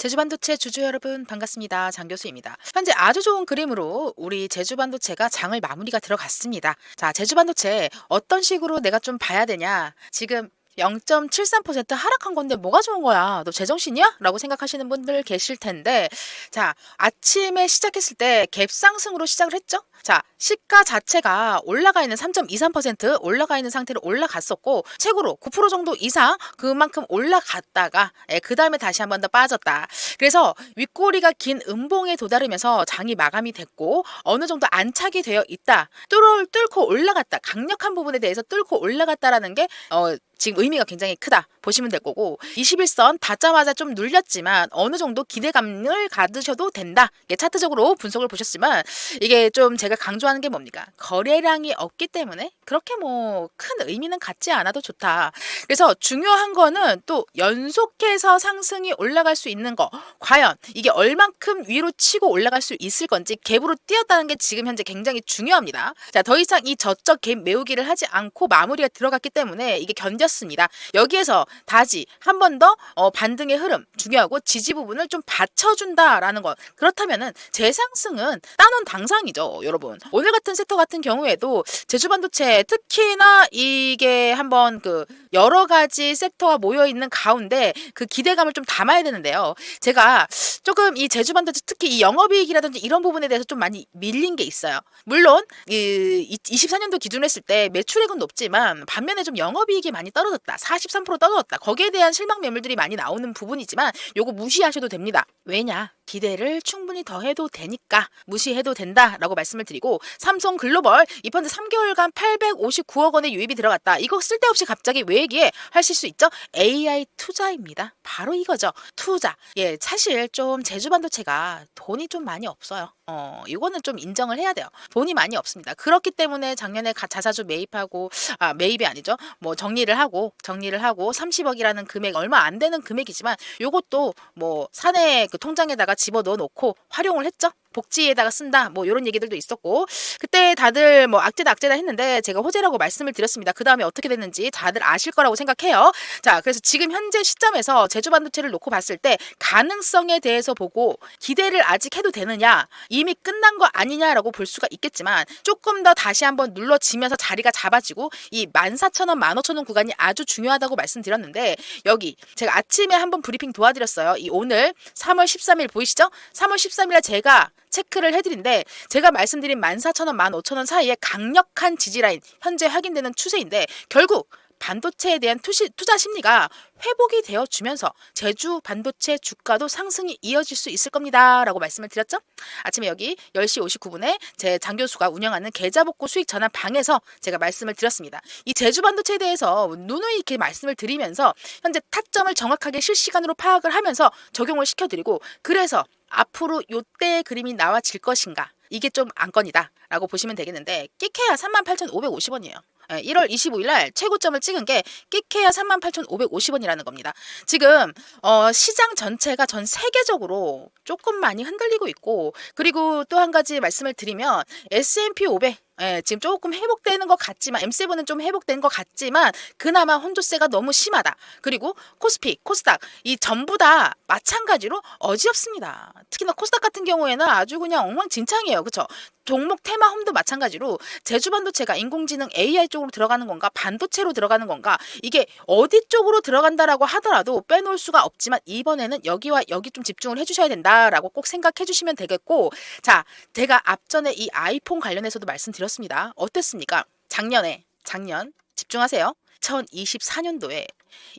제주반도체 주주 여러분 반갑습니다. 장 교수입니다. 현재 아주 좋은 그림으로 우리 제주반도체가 장을 마무리가 들어갔습니다. 자, 제주반도체 어떤 식으로 내가 좀 봐야 되냐? 지금 0.73% 하락한 건데 뭐가 좋은 거야? 너 제정신이야? 라고 생각하시는 분들 계실 텐데, 자, 아침에 시작했을 때 갭 상승으로 시작을 했죠? 자, 시가 자체가 올라가 있는 3.23% 올라가 있는 상태로 올라갔었고, 최고로 9% 정도 이상 그만큼 올라갔다가, 예, 그 다음에 다시 한 번 더 빠졌다. 그래서 윗꼬리가 긴 음봉에 도달하면서 장이 마감이 됐고, 어느 정도 안착이 되어 있다. 뚫을, 뚫고 올라갔다. 강력한 부분에 대해서 뚫고 올라갔다라는 게, 어, 지금 의미가 굉장히 크다 보시면 될 거고 21선 닿자마자 좀 눌렸지만 어느 정도 기대감을 가드셔도 된다. 이게 차트적으로 분석을 보셨지만 이게 좀 제가 강조하는 게 뭡니까? 거래량이 없기 때문에 그렇게 뭐 큰 의미는 갖지 않아도 좋다. 그래서 중요한 거는 또 연속해서 상승이 올라갈 수 있는 거 과연 이게 얼만큼 위로 치고 올라갈 수 있을 건지 갭으로 뛰었다는 게 지금 현재 굉장히 중요합니다. 자, 더 이상 이 저적 갭 메우기를 하지 않고 마무리가 들어갔기 때문에 이게 견 뎠습니다. 여기에서 다시 한 번더 어, 반등의 흐름 중요하고 지지 부분을 좀 받쳐준다라는 것. 그렇다면은 재상승은 따놓은 당상이죠, 여러분. 오늘 같은 섹터 같은 경우에도 제주 반도체 특히나 이게 한번 그 여러 가지 섹터가 모여 있는 가운데 그 기대감을 좀 담아야 되는데요. 제가 조금 이 제주 반도체 특히 이 영업이익이라든지 이런 부분에 대해서 좀 많이 밀린 게 있어요. 물론 이 24년도 기준으로 했을 때 매출액은 높지만 반면에 좀 영업이익이 많이 떨 어졌다. 43% 떨어졌다. 거기에 대한 실망 매물들이 많이 나오는 부분이지만 요거 무시하셔도 됩니다. 왜냐? 기대를 충분히 더 해도 되니까 무시해도 된다라고 말씀을 드리고 삼성 글로벌 이 펀드 3개월간 859억 원의 유입이 들어갔다. 이거 쓸데없이 갑자기 왜 얘기해? 하실 수 있죠? AI 투자입니다. 바로 이거죠. 투자. 예, 사실 좀 제주 반도체가 돈이 좀 많이 없어요. 어, 이거는 좀 인정을 해야 돼요. 돈이 많이 없습니다. 그렇기 때문에 작년에 가- 자사주 매입하고 아, 매입이 아니죠. 뭐 정리를 하고 정리를 하고 30억이라는 금액 얼마 안 되는 금액이지만 요것도 뭐 사내 그 통장에다가 집어 넣어 놓고 활용을 했죠. 복지에다가 쓴다 뭐 이런 얘기들도 있었고 그때 다들 뭐 악재다 악재다 했는데 제가 호재라고 말씀을 드렸습니다. 그 다음에 어떻게 됐는지 다들 아실 거라고 생각해요. 자 그래서 지금 현재 시점에서 제주 반도체를 놓고 봤을 때 가능성에 대해서 보고 기대를 아직 해도 되느냐 이미 끝난 거 아니냐라고 볼 수가 있겠지만 조금 더 다시 한번 눌러지면서 자리가 잡아지고 이 14,000원 15,000원 구간이 아주 중요하다고 말씀드렸는데 여기 제가 아침에 한번 브리핑 도와드렸어요. 이 오늘 3월 13일 보이시죠? 3월 13일에 제가 체크를 해드린데 제가 말씀드린 14,000원, 15,000원 사이에 강력한 지지라인 현재 확인되는 추세인데 결국 반도체에 대한 투시, 투자 심리가 회복이 되어 주면서 제주 반도체 주가도 상승이 이어질 수 있을 겁니다. 라고 말씀을 드렸죠? 아침에 여기 10시 59분에 제 장 교수가 운영하는 계좌복구 수익 전환 방에서 제가 말씀을 드렸습니다. 이 제주 반도체에 대해서 누누이 이렇게 말씀을 드리면서 현재 타점을 정확하게 실시간으로 파악을 하면서 적용을 시켜드리고 그래서 앞으로 요때의 그림이 나와질 것인가 이게 좀 안건이다 라고 보시면 되겠는데 끼케야 38,550원이에요. 1월 25일 날 최고점을 찍은 게 끼케야 38,550원이라는 겁니다. 지금 어, 시장 전체가 전 세계적으로 조금 많이 흔들리고 있고 그리고 또 한 가지 말씀을 드리면 S&P 500 예, 지금 조금 회복되는 것 같지만 M7은 좀 회복된 것 같지만 그나마 혼조세가 너무 심하다. 그리고 코스피, 코스닥 이 전부 다 마찬가지로 어지럽습니다. 특히나 코스닥 같은 경우에는 아주 그냥 엉망진창이에요. 그렇죠? 종목 테마홈도 마찬가지로 제주 반도체가 인공지능 AI 쪽으로 들어가는 건가 반도체로 들어가는 건가 이게 어디 쪽으로 들어간다라고 하더라도 빼놓을 수가 없지만 이번에는 여기와 여기 좀 집중을 해주셔야 된다라고 꼭 생각해 주시면 되겠고 자 제가 앞전에 이 아이폰 관련해서도 말씀드렸습니다. 어땠습니까? 작년에 작년 집중하세요. 2024년도에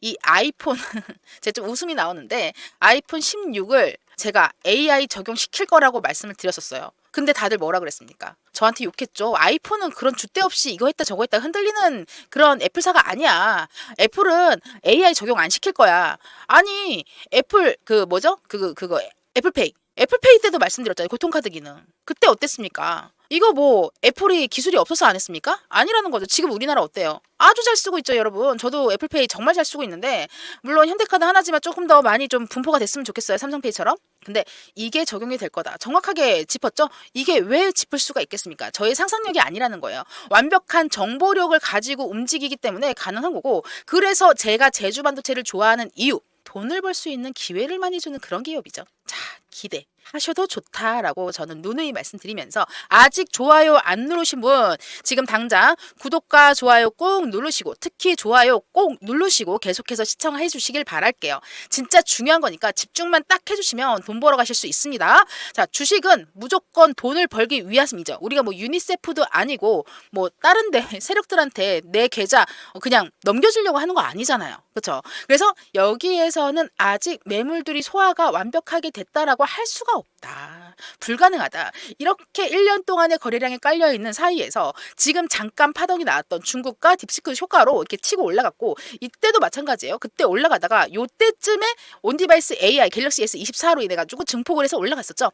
이 아이폰 제가 좀 웃음이 나오는데 아이폰 16을 제가 AI 적용시킬 거라고 말씀을 드렸었어요. 근데 다들 뭐라 그랬습니까? 저한테 욕했죠. 아이폰은 그런 줏대 없이 이거 했다 저거 했다 흔들리는 그런 애플사가 아니야. 애플은 AI 적용 안 시킬 거야. 아니 애플 그 뭐죠? 그거 그거 애플페이. 애플페이 때도 말씀드렸잖아요. 교통카드 기능. 그때 어땠습니까? 이거 뭐 애플이 기술이 없어서 안 했습니까? 아니라는 거죠. 지금 우리나라 어때요? 아주 잘 쓰고 있죠, 여러분. 저도 애플페이 정말 잘 쓰고 있는데 물론 현대카드 하나지만 조금 더 많이 좀 분포가 됐으면 좋겠어요. 삼성페이처럼. 근데 이게 적용이 될 거다. 정확하게 짚었죠? 이게 왜 짚을 수가 있겠습니까? 저의 상상력이 아니라는 거예요. 완벽한 정보력을 가지고 움직이기 때문에 가능한 거고 그래서 제가 제주 반도체를 좋아하는 이유 돈을 벌 수 있는 기회를 많이 주는 그런 기업이죠. 자, 기대. 하셔도 좋다라고 저는 누누이 말씀드리면서 아직 좋아요 안 누르신 분 지금 당장 구독과 좋아요 꼭 누르시고 특히 좋아요 꼭 누르시고 계속해서 시청해 주시길 바랄게요. 진짜 중요한 거니까 집중만 딱 해주시면 돈 벌어 가실 수 있습니다. 자 주식은 무조건 돈을 벌기 위함이죠. 우리가 뭐 유니세프도 아니고 뭐 다른데 세력들한테 내 계좌 그냥 넘겨주려고 하는 거 아니잖아요. 그렇죠? 그래서 여기에서는 아직 매물들이 소화가 완벽하게 됐다라고 할 수가 없다. 불가능하다. 이렇게 1년 동안의 거래량이 깔려 있는 사이에서 지금 잠깐 파동이 나왔던 중국과 딥시크 효과로 이렇게 치고 올라갔고 이때도 마찬가지예요. 그때 올라가다가 요때쯤에 온디바이스 AI 갤럭시 S24로 인해 가지고 증폭을 해서 올라갔었죠.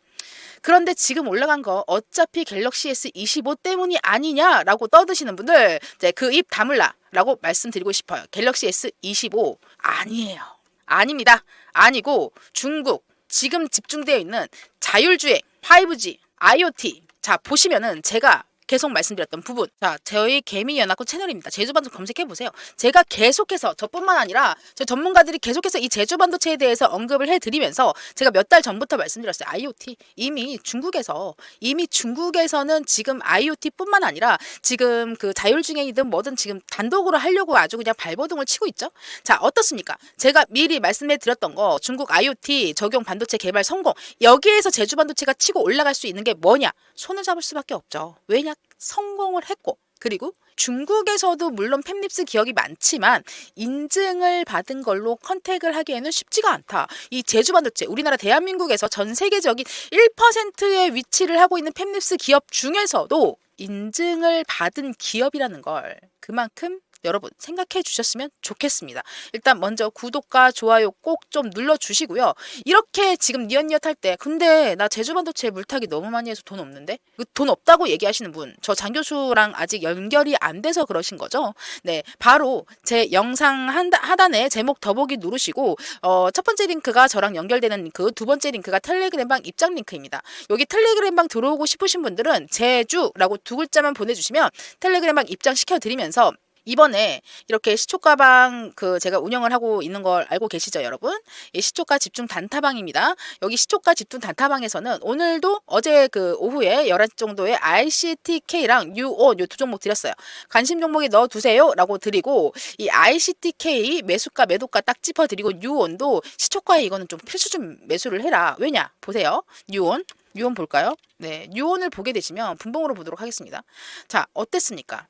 그런데 지금 올라간 거 어차피 갤럭시 S25 때문이 아니냐라고 떠드시는 분들 그입 다물라 라고 말씀드리고 싶어요. 갤럭시 S25 아니에요. 아닙니다. 아니고 중국 지금 집중되어 있는 자율주행, 5G, IoT. 자, 보시면은 제가 계속 말씀드렸던 부분. 자, 저희 개미연합군 채널입니다. 제주반도 검색해 보세요. 제가 계속해서 저뿐만 아니라 저 전문가들이 계속해서 이 제주반도체에 대해서 언급을 해드리면서 제가 몇 달 전부터 말씀드렸어요. IoT 이미 중국에서 이미 중국에서는 지금 IoT뿐만 아니라 지금 그 자율주행이든 뭐든 지금 단독으로 하려고 아주 그냥 발버둥을 치고 있죠. 자, 어떻습니까? 제가 미리 말씀해 드렸던 거 중국 IoT 적용 반도체 개발 성공 여기에서 제주반도체가 치고 올라갈 수 있는 게 뭐냐? 손을 잡을 수밖에 없죠. 왜냐? 성공을 했고 그리고 중국에서도 물론 팹립스 기업이 많지만 인증을 받은 걸로 컨택을 하기에는 쉽지가 않다. 이 제주 반도체 우리나라 대한민국에서 전 세계적인 1%의 위치를 하고 있는 팹립스 기업 중에서도 인증을 받은 기업이라는 걸 그만큼 여러분 생각해 주셨으면 좋겠습니다. 일단 먼저 구독과 좋아요 꼭 좀 눌러 주시고요. 이렇게 지금 니엇니엇 할 때 근데 나 제주 반도체 물타기 너무 많이 해서 돈 없는데 그돈 없다고 얘기하시는 분 저 장 교수랑 아직 연결이 안 돼서 그러신 거죠. 네 바로 제 영상 하단에 제목 더보기 누르시고 어, 첫 번째 링크가 저랑 연결되는 그두 번째 링크가 텔레그램방 입장 링크입니다. 여기 텔레그램방 들어오고 싶으신 분들은 제주라고 두 글자만 보내주시면 텔레그램방 입장 시켜드리면서 이번에 이렇게 시초가방 그 제가 운영을 하고 있는 걸 알고 계시죠, 여러분? 이 시초가 집중 단타방입니다. 여기 시초가 집중 단타방에서는 오늘도 어제 그 오후에 11시 정도에 ICTK랑 유온 요두 종목 드렸어요. 관심 종목에 넣어 두세요라고 드리고 이 ICTK 매수가 매도가 딱 짚어 드리고 유온도 시초가에 이거는 좀 필수 좀 매수를 해라. 왜냐? 보세요. 유온 유온 볼까요? 네, 유온을 보게 되시면 분봉으로 보도록 하겠습니다. 자, 어땠습니까?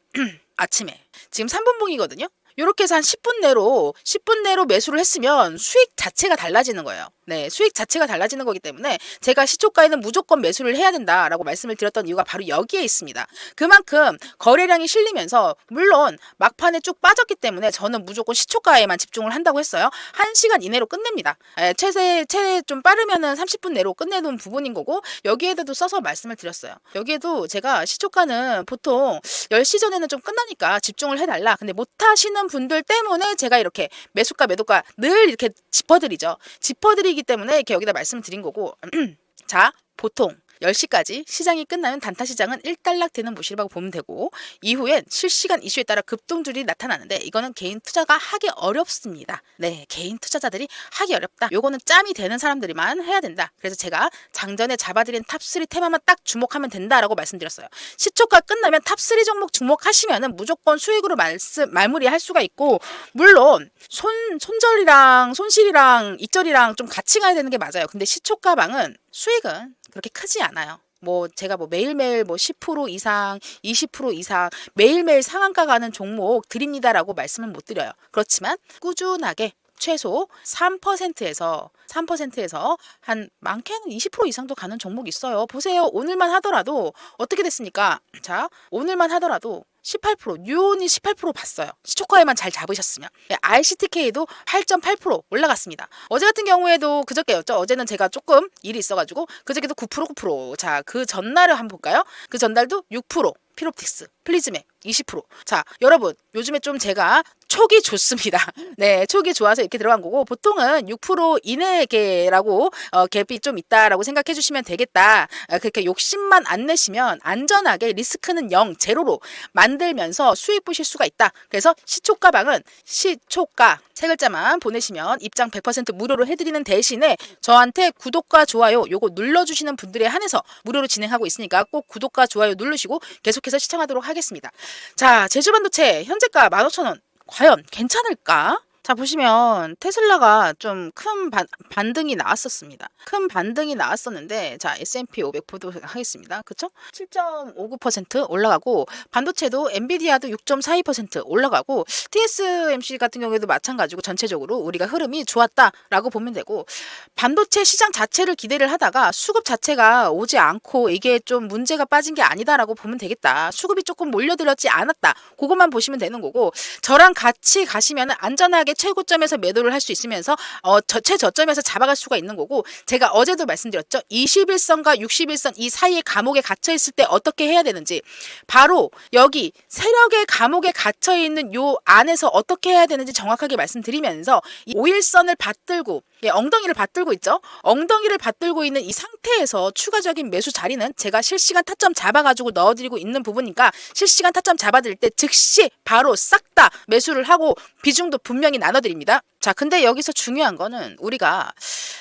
아침에 지금 3분봉이거든요. 이렇게 해서 한 10분 내로 10분 내로 매수를 했으면 수익 자체가 달라지는 거예요. 네, 수익 자체가 달라지는 거기 때문에 제가 시초가에는 무조건 매수를 해야 된다라고 말씀을 드렸던 이유가 바로 여기에 있습니다. 그만큼 거래량이 실리면서 물론 막판에 쭉 빠졌기 때문에 저는 무조건 시초가에만 집중을 한다고 했어요. 1시간 이내로 끝냅니다. 에, 최세 최좀 빠르면은 30분 내로 끝내는 부분인 거고 여기에도 써서 말씀을 드렸어요. 여기에도 제가 시초가는 보통 10시 전에는 좀 끝나니까 집중을 해달라. 근데 못 하시는 분들 때문에 제가 이렇게 매수가 매도가 늘 이렇게 짚어드리죠. 짚어드리 시이기 때문에 이렇게 여기다 말씀드린 거고 자 보통 10시까지 시장이 끝나면 단타 시장은 1달락 되는 모시라고 보면 되고 이후엔 실시간 이슈에 따라 급등줄이 나타나는데 이거는 개인 투자가 하기 어렵습니다. 네, 개인 투자자들이 하기 어렵다. 요거는 짬이 되는 사람들이만 해야 된다. 그래서 제가 장전에 잡아드린 탑3 테마만 딱 주목하면 된다라고 말씀드렸어요. 시초가 끝나면 탑3 종목 주목하시면은 무조건 수익으로 말씀, 말무리할 수가 있고 물론 손 손절이랑 손실이랑 이절이랑 좀 같이 가야 되는 게 맞아요. 근데 시초가방은 수익은 그렇게 크지 않아요. 뭐 제가 뭐 매일매일 뭐 10% 이상, 20% 이상 매일매일 상한가 가는 종목 드립니다라고 말씀은 못 드려요. 그렇지만 꾸준하게 최소 3%에서 3%에서 한 많게는 20% 이상도 가는 종목 있어요. 보세요. 오늘만 하더라도 어떻게 됐습니까? 자, 오늘만 하더라도 18% 뉴온이 18% 봤어요. 시초가에만 잘 잡으셨으면 ICTK도 8.8% 올라갔습니다. 어제 같은 경우에도 그저께였죠. 어제는 제가 조금 일이 있어가지고 그저께도 9% 9%. 자, 그 전날을 한번 볼까요? 그 전날도 6% 피롭틱스, 플리즈맥 20%. 자, 여러분, 요즘에 좀 제가 촉이 좋습니다. 네, 촉이 좋아서 이렇게 들어간 거고 보통은 6% 이내계라고 어, 갭이 좀 있다라고 생각해 주시면 되겠다. 아, 그렇게 욕심만 안 내시면 안전하게 리스크는 0, 제로로 만들면서 수익 보실 수가 있다. 그래서 시초가방은 시초가 세 글자만 보내시면 입장 100% 무료로 해드리는 대신에 저한테 구독과 좋아요 요거 눌러주시는 분들에 한해서 무료로 진행하고 있으니까 꼭 구독과 좋아요 누르시고 계속해서 시청하도록 하겠습니다. 자, 제주반도체 현재가 15,000원. 과연 괜찮을까? 자, 보시면 테슬라가 좀 큰 반등이 나왔었습니다. 큰 반등이 나왔었는데, 자, S&P 500 보도록 하겠습니다. 그쵸? 7.59% 올라가고, 반도체도 엔비디아도 6.42% 올라가고, TSMC 같은 경우에도 마찬가지고, 전체적으로 우리가 흐름이 좋았다라고 보면 되고, 반도체 시장 자체를 기대를 하다가 수급 자체가 오지 않고, 이게 좀 문제가 빠진 게 아니다라고 보면 되겠다. 수급이 조금 몰려들었지 않았다. 그것만 보시면 되는 거고, 저랑 같이 가시면 안전하게 최고점에서 매도를 할 수 있으면서 어, 저, 최저점에서 잡아갈 수가 있는 거고 제가 어제도 말씀드렸죠. 21선과 61선 이 사이에 감옥에 갇혀 있을 때 어떻게 해야 되는지 바로 여기 세력의 감옥에 갇혀 있는 요 안에서 어떻게 해야 되는지 정확하게 말씀드리면서 이 5일선을 받들고 예, 엉덩이를 받들고 있죠. 엉덩이를 받들고 있는 이 상태에서 추가적인 매수 자리는 제가 실시간 타점 잡아가지고 넣어드리고 있는 부분이니까 실시간 타점 잡아드릴 때 즉시 바로 싹 다 매수를 하고 비중도 분명히 나 눠드립니다. 자, 근데 여기서 중요한 거는 우리가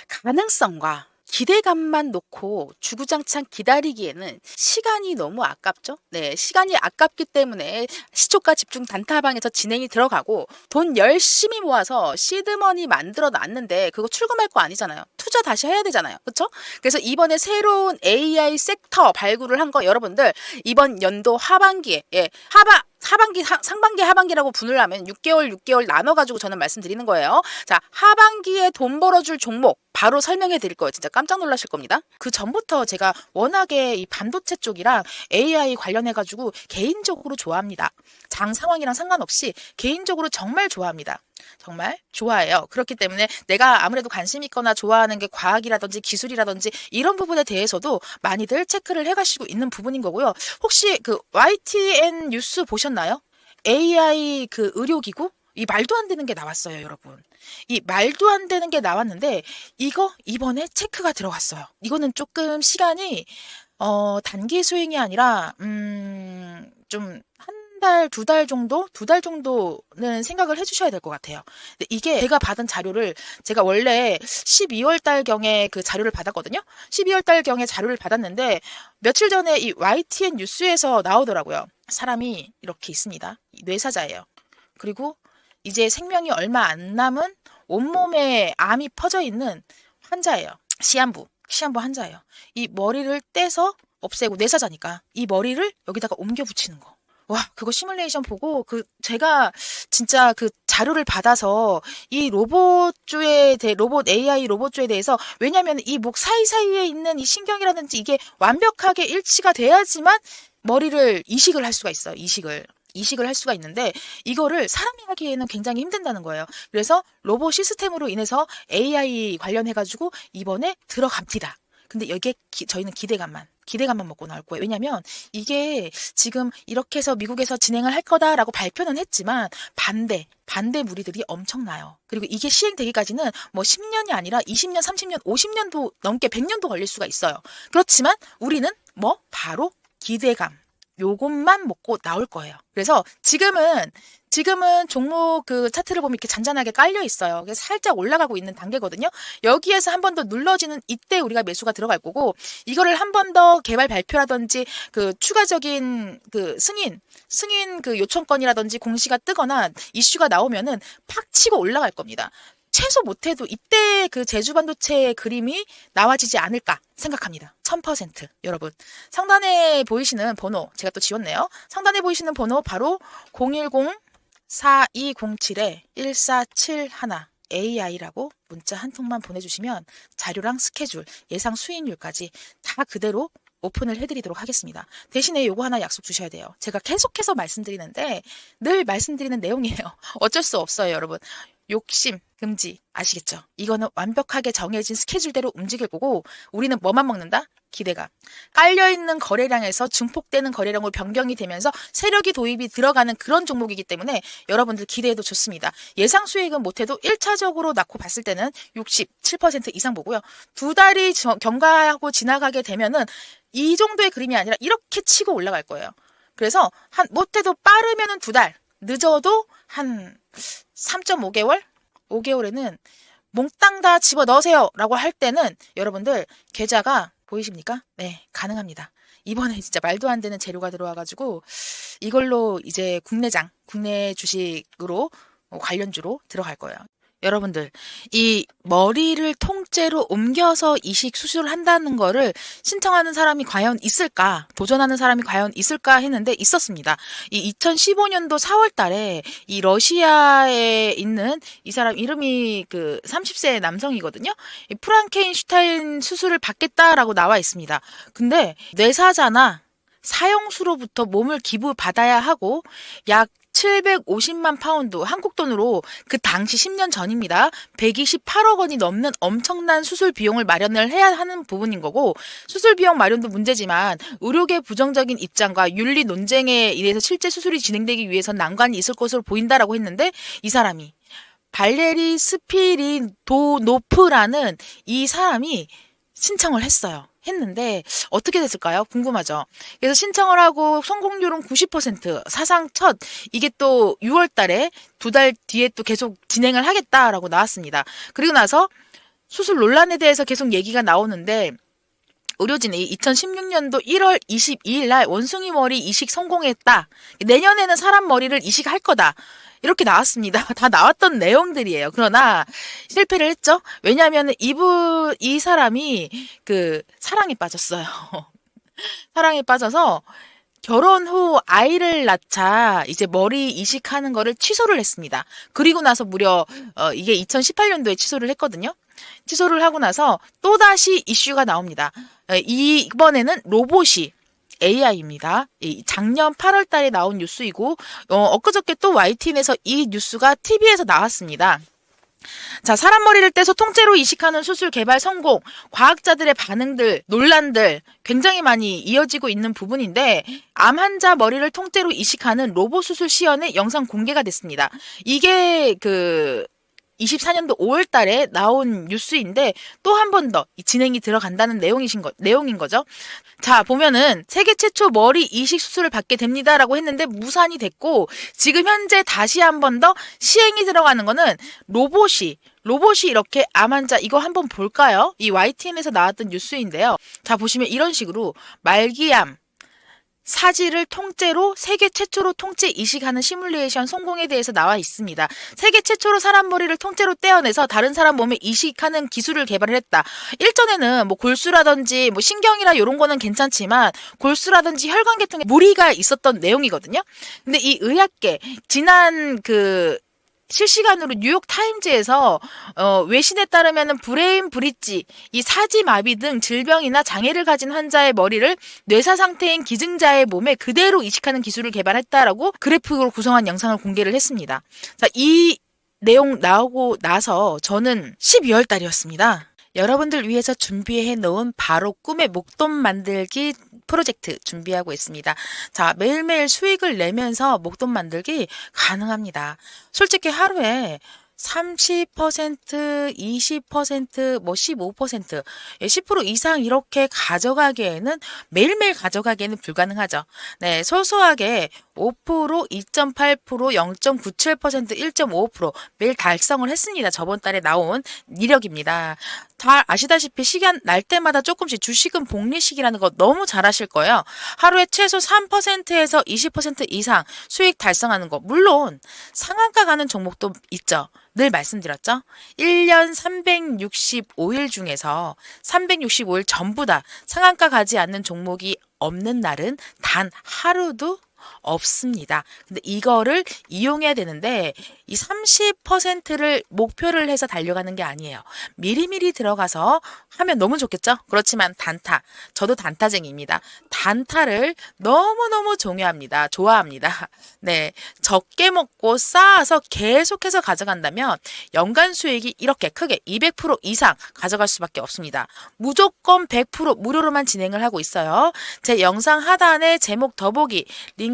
가능성과 기대감만 놓고 주구장창 기다리기에는 시간이 너무 아깝죠? 네, 시간이 아깝기 때문에 시초가 집중 단타방에서 진행이 들어가고 돈 열심히 모아서 시드머니 만들어 놨는데 그거 출금할 거 아니잖아요. 투자 다시 해야 되잖아요. 그렇죠? 그래서 이번에 새로운 AI 섹터 발굴을 한 거 여러분들 이번 연도 하반기에 예, 하반 하반기 하, 상반기 하반기라고 분을 하면 6개월 6개월 나눠 가지고 저는 말씀드리는 거예요. 자, 하반기에 돈 벌어줄 종목 바로 설명해 드릴 거예요. 진짜 깜짝 놀라실 겁니다. 그 전부터 제가 워낙에 이 반도체 쪽이랑 AI 관련해 가지고 개인적으로 좋아합니다. 장 상황이랑 상관없이 개인적으로 정말 좋아합니다. 정말 좋아해요. 그렇기 때문에 내가 아무래도 관심 있거나 좋아하는 게 과학이라든지 기술이라든지 이런 부분에 대해서도 많이들 체크를 해가시고 있는 부분인 거고요. 혹시 그 YTN 뉴스 보셨나요? AI 그 의료기구? 이 말도 안 되는 게 나왔어요, 여러분. 이 말도 안 되는 게 나왔는데 이거 이번에 체크가 들어갔어요. 이거는 조금 시간이 어 단기 수행이 아니라 음좀 달, 두 달 정도? 두 달 정도는 생각을 해주셔야 될 것 같아요. 이게 제가 받은 자료를, 제가 원래 12월 달경에 그 자료를 받았거든요? 12월 달경에 자료를 받았는데, 며칠 전에 이 YTN 뉴스에서 나오더라고요. 사람이 이렇게 있습니다. 뇌사자예요. 그리고 이제 생명이 얼마 안 남은 온몸에 암이 퍼져 있는 환자예요. 시한부, 시한부 환자예요. 이 머리를 떼서 없애고 뇌사자니까 이 머리를 여기다가 옮겨 붙이는 거. 와, 그거 시뮬레이션 보고 그 제가 진짜 그 자료를 받아서 이 로봇주에 대 로봇 AI 로봇주에 대해서 왜냐하면 이 목 사이사이에 있는 이 신경이라든지 이게 완벽하게 일치가 돼야지만 머리를 이식을 할 수가 있어요. 이식을. 이식을 할 수가 있는데 이거를 사람이 하기에는 굉장히 힘든다는 거예요. 그래서 로봇 시스템으로 인해서 AI 관련해 가지고 이번에 들어갑니다. 근데 여기에 기, 저희는 기대감만 기대감만 먹고 나올 거예요. 왜냐면 이게 지금 이렇게 해서 미국에서 진행을 할 거다라고 발표는 했지만 반대 반대 무리들이 엄청나요. 그리고 이게 시행되기까지는 뭐 10년이 아니라 20년, 30년, 50년도 넘게 100년도 걸릴 수가 있어요. 그렇지만 우리는 뭐 바로 기대감 요것만 먹고 나올 거예요. 그래서 지금은 지금은 종목 그 차트를 보면 이렇게 잔잔하게 깔려 있어요. 그래서 살짝 올라가고 있는 단계거든요. 여기에서 한 번 더 눌러지는 이때 우리가 매수가 들어갈 거고 이거를 한 번 더 개발 발표라든지 그 추가적인 그 승인 승인 그 요청권이라든지 공시가 뜨거나 이슈가 나오면은 팍 치고 올라갈 겁니다. 최소 못해도 이때 그 제주 반도체의 그림이 나와지지 않을까 생각합니다. 1000% 여러분. 상단에 보이시는 번호 제가 또 지웠네요. 상단에 보이시는 번호 바로 010-4207-1471 AI라고 문자 한 통만 보내주시면 자료랑 스케줄, 예상 수익률까지 다 그대로 오픈을 해드리도록 하겠습니다. 대신에 요거 하나 약속 주셔야 돼요. 제가 계속해서 말씀드리는데 늘 말씀드리는 내용이에요. 어쩔 수 없어요, 여러분. 욕심 금지 아시겠죠? 이거는 완벽하게 정해진 스케줄대로 움직일 거고 우리는 뭐만 먹는다? 기대감. 깔려있는 거래량에서 증폭되는 거래량으로 변경이 되면서 세력이 도입이 들어가는 그런 종목이기 때문에 여러분들 기대해도 좋습니다. 예상 수익은 못해도 1차적으로 낳고 봤을 때는 67% 이상 보고요. 두 달이 저- 경과하고 지나가게 되면은 이 정도의 그림이 아니라 이렇게 치고 올라갈 거예요. 그래서 한 못해도 빠르면은 두 달, 늦어도 한 3.5개월? 5개월에는 몽땅 다 집어 넣으세요 라고 할 때는 여러분들 계좌가 보이십니까? 네, 가능합니다. 이번에 진짜 말도 안 되는 재료가 들어와가지고 이걸로 이제 국내장, 국내 주식으로 어, 관련주로 들어갈 거예요. 여러분들, 이 머리를 통째로 옮겨서 이식 수술을 한다는 거를 신청하는 사람이 과연 있을까? 도전하는 사람이 과연 있을까 했는데 있었습니다. 이 2015년도 4월 달에 이 러시아에 있는 이 사람 이름이 그 30세 남성이거든요. 이 프랑케인슈타인 수술을 받겠다라고 나와 있습니다. 근데 뇌사자나 사형수로부터 몸을 기부받아야 하고 약 750만 파운드 한국 돈으로 그 당시 10년 전입니다. 128억 원이 넘는 엄청난 수술 비용을 마련을 해야 하는 부분인 거고 수술 비용 마련도 문제지만 의료계 부정적인 입장과 윤리 논쟁에 의해서 실제 수술이 진행되기 위해서 난관이 있을 것으로 보인다라고 했는데 이 사람이 발레리 스피리도노프라는 이 사람이 신청을 했어요. 했는데 어떻게 됐을까요? 궁금하죠. 그래서 신청을 하고 성공률은 90% 사상 첫 이게 또 6월 달에 두 달 뒤에 또 계속 진행을 하겠다라고 나왔습니다. 그리고 나서 수술 논란에 대해서 계속 얘기가 나오는데 의료진이 2016년도 1월 22일 날 원숭이 머리 이식 성공했다. 내년에는 사람 머리를 이식할 거다. 이렇게 나왔습니다. 다 나왔던 내용들이에요. 그러나 실패를 했죠. 왜냐하면 이분 이 사람이 그 사랑에 빠졌어요. 사랑에 빠져서 결혼 후 아이를 낳자 이제 머리 이식하는 거를 취소를 했습니다. 그리고 나서 무려 어, 이게 2018년도에 취소를 했거든요. 취소를 하고 나서 또다시 이슈가 나옵니다. 어, 이번에는 로봇이 AI입니다. 작년 8월 달에 나온 뉴스이고 어, 엊그저께 또 YTN에서 이 뉴스가 TV에서 나왔습니다. 자, 사람 머리를 떼서 통째로 이식하는 수술 개발 성공, 과학자들의 반응들, 논란들 굉장히 많이 이어지고 있는 부분인데 암 환자 머리를 통째로 이식하는 로봇 수술 시연의 영상 공개가 됐습니다. 이게 그 24년도 5월 달에 나온 뉴스인데 또 한 번 더 진행이 들어간다는 내용이신 거, 내용인 거죠. 자, 보면은 세계 최초 머리 이식 수술을 받게 됩니다라고 했는데 무산이 됐고 지금 현재 다시 한 번 더 시행이 들어가는 거는 로봇이 로봇이 이렇게 암 환자 이거 한번 볼까요? 이 YTN에서 나왔던 뉴스인데요. 자, 보시면 이런 식으로 말기암 사지를 통째로 세계 최초로 통째 이식하는 시뮬레이션 성공에 대해서 나와 있습니다. 세계 최초로 사람 머리를 통째로 떼어내서 다른 사람 몸에 이식하는 기술을 개발을 했다. 일전에는 뭐 골수라든지 뭐 신경이나 이런 거는 괜찮지만 골수라든지 혈관 계통에 무리가 있었던 내용이거든요. 근데 이 의학계 지난 그 실시간으로 뉴욕 타임즈에서 어, 외신에 따르면 브레인 브릿지, 이 사지 마비 등 질병이나 장애를 가진 환자의 머리를 뇌사 상태인 기증자의 몸에 그대로 이식하는 기술을 개발했다라고 그래픽으로 구성한 영상을 공개를 했습니다. 자, 이 내용 나오고 나서 저는 12월 달이었습니다. 여러분들 위해서 준비해 놓은 바로 꿈의 목돈 만들기 프로젝트 준비하고 있습니다. 자, 매일매일 수익을 내면서 목돈 만들기 가능합니다. 솔직히 하루에 30%, 20%, 뭐 15%, 10% 이상 이렇게 가져가기에는 매일매일 가져가기에는 불가능하죠. 네, 소소하게 5%, 2.8%, 0.97%, 1.5% 매일 달성을 했습니다. 저번 달에 나온 이력입니다. 잘 아시다시피 시간 날 때마다 조금씩 주식은 복리식이라는 거 너무 잘 아실 거예요. 하루에 최소 3%에서 20% 이상 수익 달성하는 거. 물론 상한가 가는 종목도 있죠. 늘 말씀드렸죠? 1년 365일 중에서 365일 전부 다 상한가 가지 않는 종목이 없는 날은 단 하루도 없습니다. 근데 이거를 이용해야 되는데 이 30%를 목표를 해서 달려가는 게 아니에요. 미리미리 들어가서 하면 너무 좋겠죠? 그렇지만 단타. 저도 단타쟁이입니다. 단타를 너무너무 종요합니다. 좋아합니다. 네. 적게 먹고 쌓아서 계속해서 가져간다면 연간 수익이 이렇게 크게 200% 이상 가져갈 수밖에 없습니다. 무조건 100% 무료로만 진행을 하고 있어요. 제 영상 하단에 제목 더보기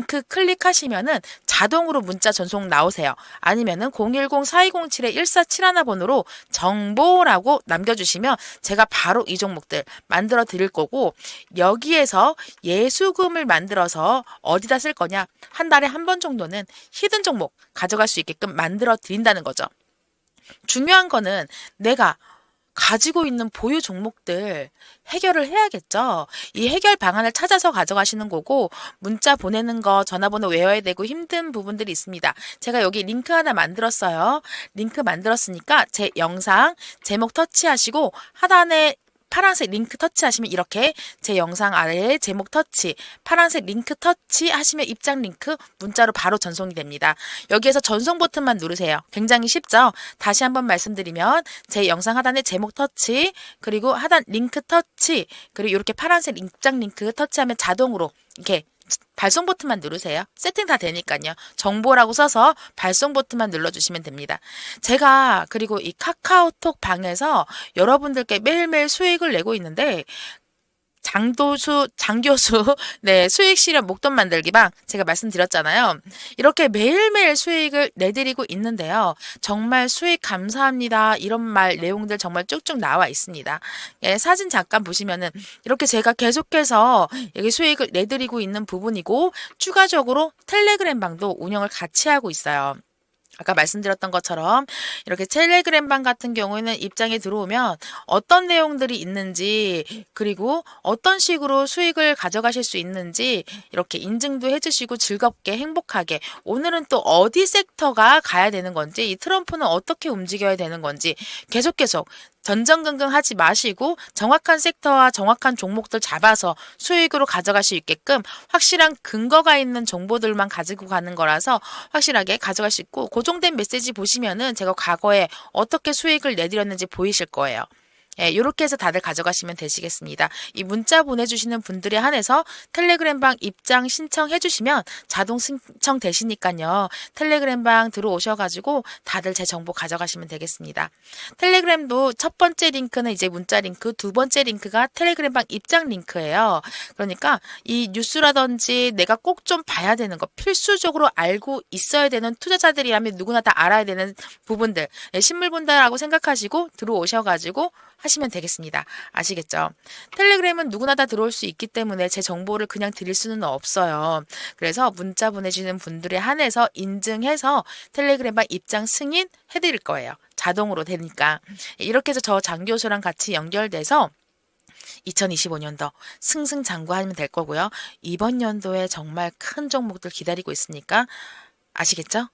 링크 클릭하시면은 자동으로 문자 전송 나오세요. 아니면은 010-4207-1471 번호로 정보라고 남겨주시면 제가 바로 이 종목들 만들어 드릴 거고 여기에서 예수금을 만들어서 어디다 쓸 거냐 한 달에 한 번 정도는 히든 종목 가져갈 수 있게끔 만들어 드린다는 거죠. 중요한 거는 내가 가지고 있는 보유 종목들 해결을 해야겠죠. 이 해결 방안을 찾아서 가져가시는 거고 문자 보내는 거 전화번호 외워야 되고 힘든 부분들이 있습니다. 제가 여기 링크 하나 만들었어요. 링크 만들었으니까 제 영상 제목 터치하시고 하단에 파란색 링크 터치하시면 이렇게 제 영상 아래에 제목 터치, 파란색 링크 터치 하시면 입장 링크 문자로 바로 전송이 됩니다. 여기에서 전송 버튼만 누르세요. 굉장히 쉽죠? 다시 한번 말씀드리면 제 영상 하단에 제목 터치, 그리고 하단 링크 터치, 그리고 이렇게 파란색 입장 링크 터치하면 자동으로 이렇게 발송 버튼만 누르세요. 세팅 다 되니까요. 정보라고 써서 발송 버튼만 눌러주시면 됩니다. 제가 그리고 이 카카오톡 방에서 여러분들께 매일매일 수익을 내고 있는데 장도수, 장교수, 네, 수익 실현 목돈 만들기 방 제가 말씀드렸잖아요. 이렇게 매일매일 수익을 내드리고 있는데요. 정말 수익 감사합니다. 이런 말 내용들 정말 쭉쭉 나와 있습니다. 예, 사진 잠깐 보시면은 이렇게 제가 계속해서 여기 수익을 내드리고 있는 부분이고 추가적으로 텔레그램 방도 운영을 같이 하고 있어요. 아까 말씀드렸던 것처럼 이렇게 텔레그램방 같은 경우에는 입장에 들어오면 어떤 내용들이 있는지 그리고 어떤 식으로 수익을 가져가실 수 있는지 이렇게 인증도 해주시고 즐겁게 행복하게 오늘은 또 어디 섹터가 가야 되는 건지 이 트럼프는 어떻게 움직여야 되는 건지 계속 계속 전전긍긍 하지 마시고 정확한 섹터와 정확한 종목들 잡아서 수익으로 가져갈 수 있게끔 확실한 근거가 있는 정보들만 가지고 가는 거라서 확실하게 가져갈 수 있고 고정된 메시지 보시면은 제가 과거에 어떻게 수익을 내드렸는지 보이실 거예요. 예, 이렇게 해서 다들 가져가시면 되시겠습니다. 이 문자 보내주시는 분들에 한해서 텔레그램방 입장 신청해 주시면 자동 신청 되시니까요. 텔레그램방 들어오셔가지고 다들 제 정보 가져가시면 되겠습니다. 텔레그램도 첫 번째 링크는 이제 문자 링크, 두 번째 링크가 텔레그램방 입장 링크예요. 그러니까 이 뉴스라든지 내가 꼭 좀 봐야 되는 거, 필수적으로 알고 있어야 되는 투자자들이라면 누구나 다 알아야 되는 부분들, 예, 신물 본다라고 생각하시고 들어오셔가지고 하시면 되겠습니다. 아시겠죠? 텔레그램은 누구나 다 들어올 수 있기 때문에 제 정보를 그냥 드릴 수는 없어요. 그래서 문자 보내주는 분들에 한해서 인증해서 텔레그램방 입장 승인 해드릴 거예요. 자동으로 되니까. 이렇게 해서 저 장 교수랑 같이 연결돼서 2025년도 승승장구하면 될 거고요. 이번 연도에 정말 큰 종목들 기다리고 있으니까 아시겠죠?